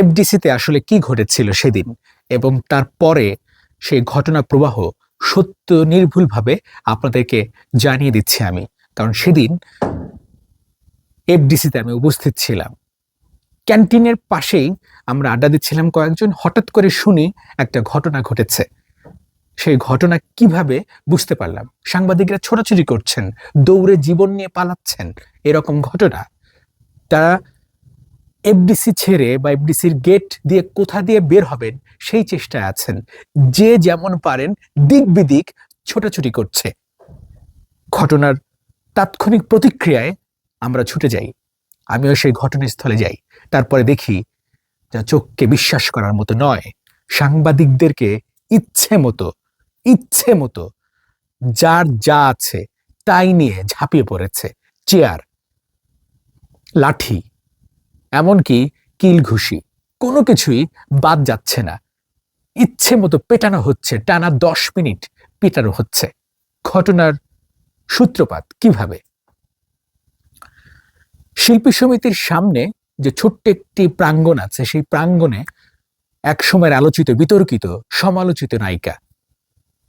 এফডিসিতে আসলে কি ঘটেছিল সেদিন এবং তারপরে সেই ঘটনা প্রবাহ সত্য নির্ভুলভাবে আপনাদেরকে জানিয়ে দিচ্ছি আমি। কারণ সেদিন এফডিসিতে আমি উপস্থিত ছিলাম। ক্যান্টিনের পাশেই আমরা আড্ডা দিচ্ছিলাম কয়েকজন। হঠাৎ করে শুনি একটা ঘটনা ঘটেছে। সেই ঘটনা কীভাবে বুঝতে পারলাম? সাংবাদিকরা ছোটাছুটি করছেন, দৌড়ে জীবন নিয়ে পালাচ্ছেন, এরকম ঘটনা। তারা এফডিসি ছেড়ে বা এফডিসির গেট দিয়ে কোথা দিয়ে বের হবেন, সেই চেষ্টায় আছেন। যে যেমন পারেন দিক বিদিক ছোটাছুটি করছে। ঘটনার তাৎক্ষণিক প্রতিক্রিয়ায় আমরা ছুটে যাই। আমিও সেই ঘটনাস্থলে যাই। তারপরে দেখি যা চোখকে বিশ্বাস করার মতো নয়। সাংবাদিকদেরকে ইচ্ছে মতো ইচ্ছে মতো যার যা আছে তাই নিয়ে ঝাঁপিয়ে পড়েছে। চেয়ার, লাঠি এমনকি কিল ঘুষি। কোনো কিছুই বাদ যাচ্ছে না। ইচ্ছে মতো পেটানো হচ্ছে, টানা দশ মিনিট পেটানো হচ্ছে। ঘটনার সূত্রপাত কীভাবে? শিল্পী সমিতির সামনে যে ছোট্ট একটি প্রাঙ্গণ আছে, সেই প্রাঙ্গণে এক সময়ের আলোচিত, বিতর্কিত, সমালোচিত নায়িকা,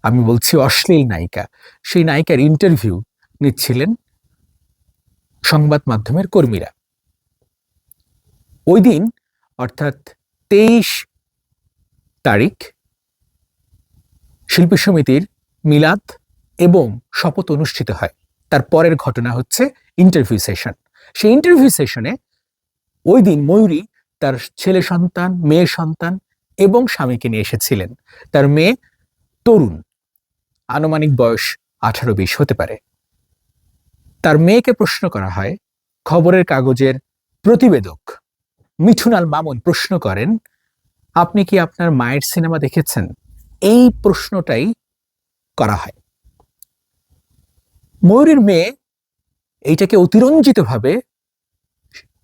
আমি বলছি অশ্লীল নায়িকা, সেই নায়িকার ইন্টারভিউ নিচ্ছিলেন সংবাদ মাধ্যমের কর্মীরা। ওই দিন, অর্থাৎ তেইশ তারিখ, শিল্পী সমিতির মিলাদ এবং শপথ অনুষ্ঠিত হয়। তার পরের ঘটনা হচ্ছে ইন্টারভিউ সেশন সেই ইন্টারভিউ সেশনে ওই দিন ময়ূরী তার ছেলে সন্তান মেয়ে সন্তান এবং স্বামীকে নিয়ে এসেছিলেন। তার মেয়ে তরুণ, আনুমানিক বয়স আঠারো বিশ হতে পারে। তার মেয়েকে প্রশ্ন করা হয়, খবরের কাগজের প্রতিবেদক মিঠুনাল মামুন প্রশ্ন করেন, আপনি কি আপনার মায়ের সিনেমা দেখেছেন? এই প্রশ্নটাই করা হয়। ময়ূরীর মেয়ে এইটাকে অতিরঞ্জিতভাবে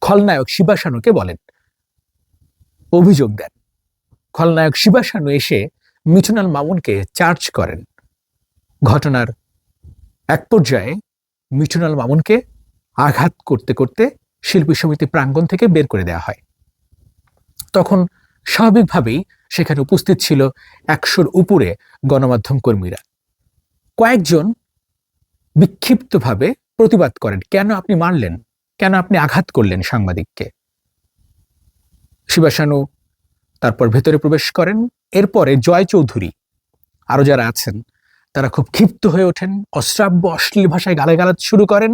খলনায়ক শিবাসানুকে বলেন, অভিযোগ দেন। খলনায়ক শিবাসানু এসে মিঠুনাল মামুনকে চার্জ করেন। ঘটনার এক পর্যায়ে মিঠুনাল মামুনকে আঘাত করতে করতে শিল্পী সমিতি প্রাঙ্গণ থেকে বের করে দেওয়া হয়। তখন স্বাভাবিকভাবেই সেখানে উপস্থিত ছিল একশোর উপরে গণমাধ্যম কর্মীরা। কয়েকজন বিক্ষিপ্তভাবে প্রতিবাদ করেন, কেন আপনি মারলেন? কেন আপনি আঘাত করলেন সাংবাদিককে? শিবাসানু তারপর ভেতরে প্রবেশ করেন। এরপরে জয় চৌধুরী আরও যারা আছেন তারা খুব ক্ষিপ্ত হয়ে ওঠেন, অশ্রাব্য, অশ্লীল ভাষায় গালাগালাজ শুরু করেন,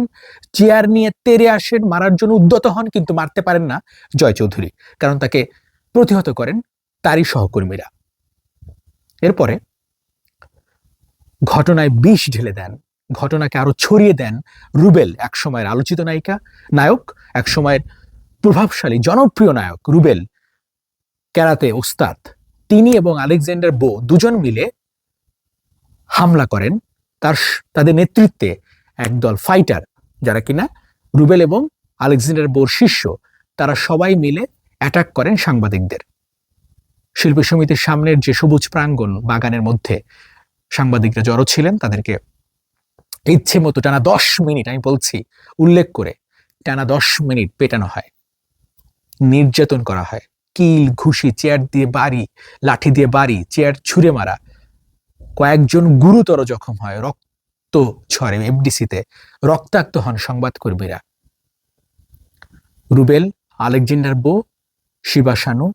চেয়ার নিয়ে তেরে আসেন, মারার জন্য উদ্যত হন, কিন্তু মারতে পারেন না জয় চৌধুরী, কারণ তাকে প্রতিহত করেন তারই সহকর্মীরা। এরপরে ঘটনায় বিষ ঢেলে দেন, ঘটনাকে আরও ছড়িয়ে দেন রুবেল এক সময়ের আলোচিত নায়িকা, নায়ক এক সময়ের প্রভাবশালী, জনপ্রিয় নায়ক রুবেল, ক্যারাতে ওস্তাদ। তিনি এবং আলেকজান্ডার বো দুজন মিলে হামলা করেন, তার তাদের নেতৃত্বে একদল ফাইটার যারা কিনা রুবেল এবং আলেকজান্ডার বোর শিষ্য, তারা সবাই মিলে অ্যাটাক করেন সাংবাদিকদের। শিল্পী সমিতির সামনের যে সবুজ প্রাঙ্গণ বাগানের মধ্যে সাংবাদিকরা জড়ো ছিলেন, তাদেরকে ইচ্ছে মতো টানা দশ মিনিট, আমি বলছি, উল্লেখ করে টানা দশ মিনিট পেটানো হয়। নির্যাতন করা হয়। কিল, ঘুষি, চেয়ার দিয়ে বাড়ি, লাঠি দিয়ে বাড়ি, চেয়ার ছুঁড়ে মারা কয়েকজন গুরুতর জখম হয়, রক্ত ছড়ে এফডিসিতে রক্তাক্ত হন সংবাদকর্মীরা। রুবেল, আলেকজান্ডার বো শিবাসানু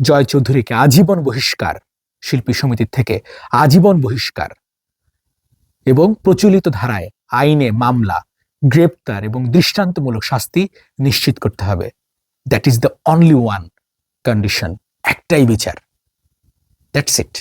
জয় চৌধুরীকে আজীবন বহিষ্কার, শিল্পী সমিতির থেকে আজীবন বহিষ্কার এবং প্রচলিত ধারায় আইনে মামলা, গ্রেপ্তার এবং দৃষ্টান্তমূলক শাস্তি নিশ্চিত করতে হবে। That is the only one condition একটাই বিচার। That's it